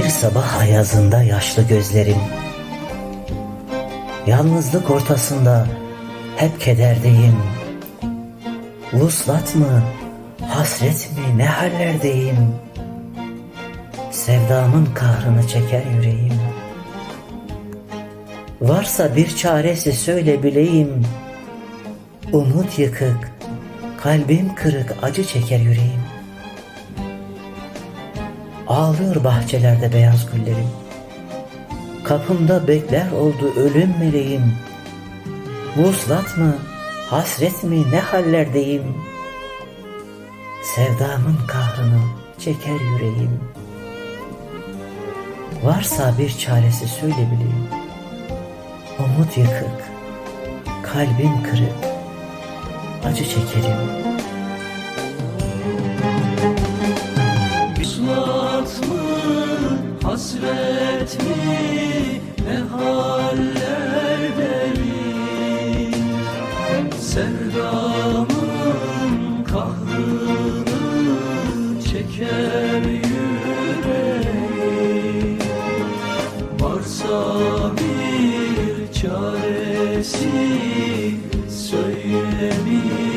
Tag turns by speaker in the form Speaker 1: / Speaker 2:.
Speaker 1: Bir sabah ayazında yaşlı gözlerim. Yalnızlık ortasında hep kederdeyim. Vuslat mı, hasret mi ne hallerdeyim? Sevdamın kahrını çeker yüreğim. Varsa bir çaresi söyle bileyim. Umut yıkık, kalbim kırık acı çeker yüreğim Ağlıyor bahçelerde beyaz güllerim. Kapımda bekler oldu ölüm meleğim. Vuslat mı, hasret mi ne hallerdeyim. Sevdamın kahrını çeker yüreğim. Varsa bir çaresi söyle. Umut yıkık, kalbim kırık, acı çekerim.
Speaker 2: Hasret mi? Ne hallerdeyim Sevdamın kahrını çeker yüreğim Varsa bir çaresi söyle bir